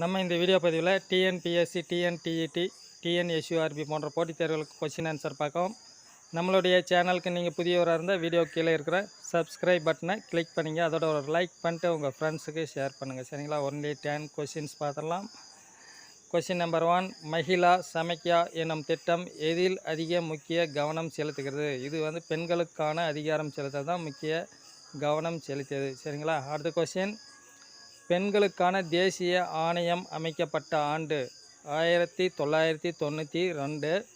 நம்ம இந்த வீடியோ பதிவில் டிஎன்பிஎஸ்சி டிஎன்டிஇடி டிஎன்எஸ்யூஆர்பி போன்ற போட்டித் தேர்வுகளுக்கு கொஸ்டின் ஆன்சர் பார்க்கலாம். நம்மளுடைய சேனலுக்கு நீங்கள் புதியவராக இருந்தால் வீடியோ கீழே இருக்கிற சப்ஸ்கிரைப் பட்டனை கிளிக் பண்ணிங்க. அதோட ஒரு லைக் பண்ணிட்டு உங்கள் ஃப்ரெண்ட்ஸுக்கு ஷேர் பண்ணுங்கள் சரிங்களா? ஒன்லி டென் கொஷின்ஸ் பார்த்துடலாம். Question number one Mahila Samakhya எனும் திட்டம் எதில் அதிக முக்கிய கவனம் செலுத்துகிறது? இது வந்து பெண்களுக்கான அதிகாரம் செலுத்த தான் முக்கிய கவனம் செலுத்தியது. சரிங்களா? அடுத்த கொஷின் பெண்களுக்கான தேசிய ஆணையம் அமைக்கப்பட்ட ஆண்டு ஆயிரத்தி தொள்ளாயிரத்தி தொண்ணூற்றி ரெண்டு.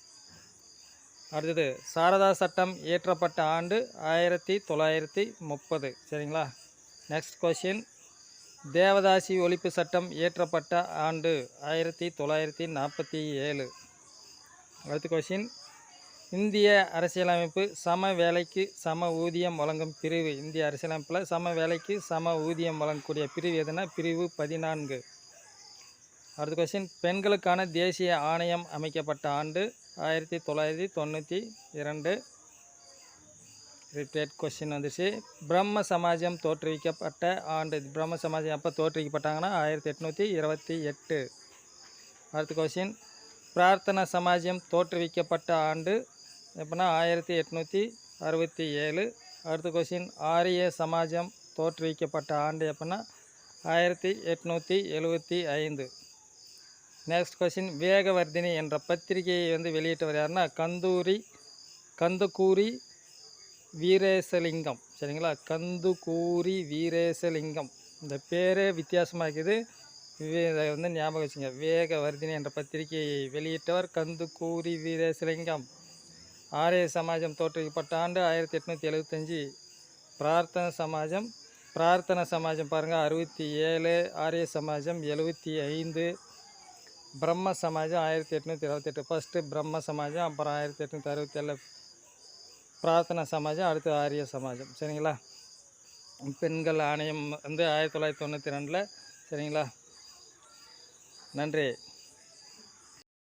அடுத்தது சாரதா சட்டம் இயற்றப்பட்ட ஆண்டு ஆயிரத்தி தொள்ளாயிரத்தி முப்பது. சரிங்களா? நெக்ஸ்ட் கொஷின் தேவதாசி ஒழிப்பு சட்டம் இயற்றப்பட்ட ஆண்டு ஆயிரத்தி தொள்ளாயிரத்தி நாற்பத்தி ஏழு. அடுத்த கொஷின் இந்திய அரசியலமைப்பு சம வேலைக்கு சம ஊதியம் வழங்கும் பிரிவு. இந்திய அரசியலமைப்பில் சம வேலைக்கு சம ஊதியம் வழங்கக்கூடிய பிரிவு எதுனா பிரிவு பதினான்கு. அடுத்த கொஸ்டின் பெண்களுக்கான தேசிய ஆணையம் அமைக்கப்பட்ட ஆண்டு ஆயிரத்தி தொள்ளாயிரத்தி தொண்ணூற்றி இரண்டு. ரிப்பேட் கொஸ்டின் வந்துச்சு பிரம்ம சமாஜம் தோற்றுவிக்கப்பட்ட ஆண்டு. பிரம்ம சமாஜம் எப்போ தோற்றுவிக்கப்பட்டாங்கன்னா ஆயிரத்தி எட்நூற்றி இருபத்தி எட்டு. அடுத்த கொஸ்டின் பிரார்த்தனா சமாஜம் தோற்றுவிக்கப்பட்ட ஆண்டு எப்படின்னா ஆயிரத்தி எட்நூற்றி அறுபத்தி ஏழு. அடுத்த கொஸ்டின் ஆரிய சமாஜம் தோற்றுவிக்கப்பட்ட ஆண்டு எப்படின்னா ஆயிரத்தி எட்நூற்றி எழுபத்தி ஐந்து. நெக்ஸ்ட் கொஸ்டின் வேகவர்தினி என்ற பத்திரிகையை வந்து வெளியிட்டவர் யாருன்னா கந்தூரி கந்தக்கூரி வீரேசலிங்கம். சரிங்களா? கந்துக்கூரி வீரேசலிங்கம். இந்த பேரே வித்தியாசமாக இருக்குது. இதை வந்து ஞாபகம் வச்சுங்க. வேகவர்தினி என்ற பத்திரிகையை வெளியிட்டவர் கந்துக்கூரி வீரேசலிங்கம். ஆரிய சமாஜம் தோற்றுவிக்கப்பட்ட ஆண்டு ஆயிரத்தி எட்நூற்றி எழுபத்தஞ்சி பிரார்த்தன சமாஜம் பிரார்த்தன சமாஜம் பாருங்கள் அறுபத்தி ஏழு ஆரிய சமாஜம். எழுபத்தி ஐந்து. பிரம்ம சமாஜம் ஆயிரத்தி எட்நூற்றி இருபத்தெட்டு ஃபஸ்ட்டு பிரம்ம சமாஜம் அப்புறம் ஆயிரத்தி எட்நூற்றி அறுபத்தேழு. பிரார்த்தனை சமாஜம் அடுத்து ஆரிய சமாஜம். சரிங்களா? பெண்கள் ஆணையம் வந்து ஆயிரத்தி தொள்ளாயிரத்தி தொண்ணூற்றி ரெண்டில். சரிங்களா? நன்றி.